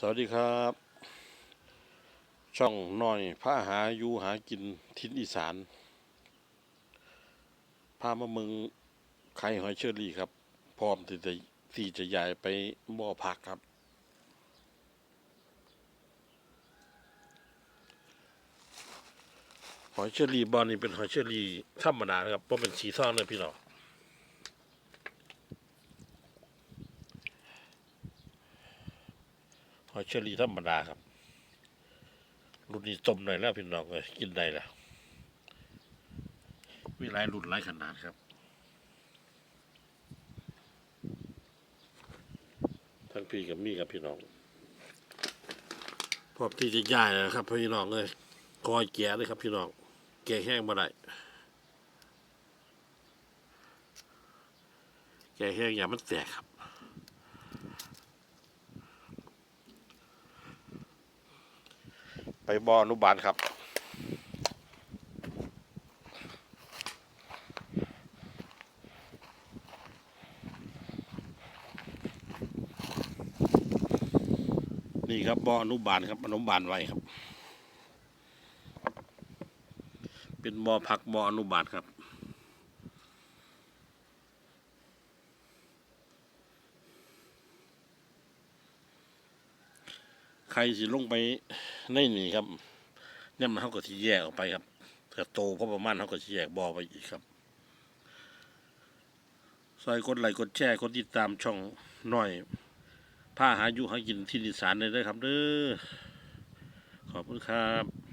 สวัสดีครับ ช่องน้อยพาหาอยู่หากินทินอีสานพามาเมืองไข่หอยเชอรี่ครับ พร้อมที่จะที่จะย้ายไปบ่อพักครับ หอยเชอรี่บอลนี่เป็นหอยเชอรี่ธรรมดานะครับเพราะเป็นสีทองเลยพี่น้อง หอยเชอรี่ธรรมดาครับ รุ่นนี้ต้มหน่อยแล้วพี่น้องเลยกินได้แล้วมีหลายรุ่นหลายขนาดครับทั้งพี่กับมี่กับพี่น้องพร้อมที่จะย้ายแล้วครับ พี่น้องเลยคอยแก่เลยครับพี่น้องแก่แห้งมาได้แก่แห้งอย่ามันแตกครับ ไปบออนุบาลครับ นี่ครับบออนุบาลครับอนุบาลไว้ครับ เป็นบอพักบออนุบาลครับ ใครสิลงไปในนี่ครับเนี่ยมันเขาก็ที่แยกออกไปครับถ้าโตพอประมาณเขาก็ที่แยกบอไปอีกครับซอยกดไลค์กดแชร์กดติดตามช่องหน่อยผ้าหาอยู่หากินที่นิสานเลยเด้อครับเด้อขอบคุณครับ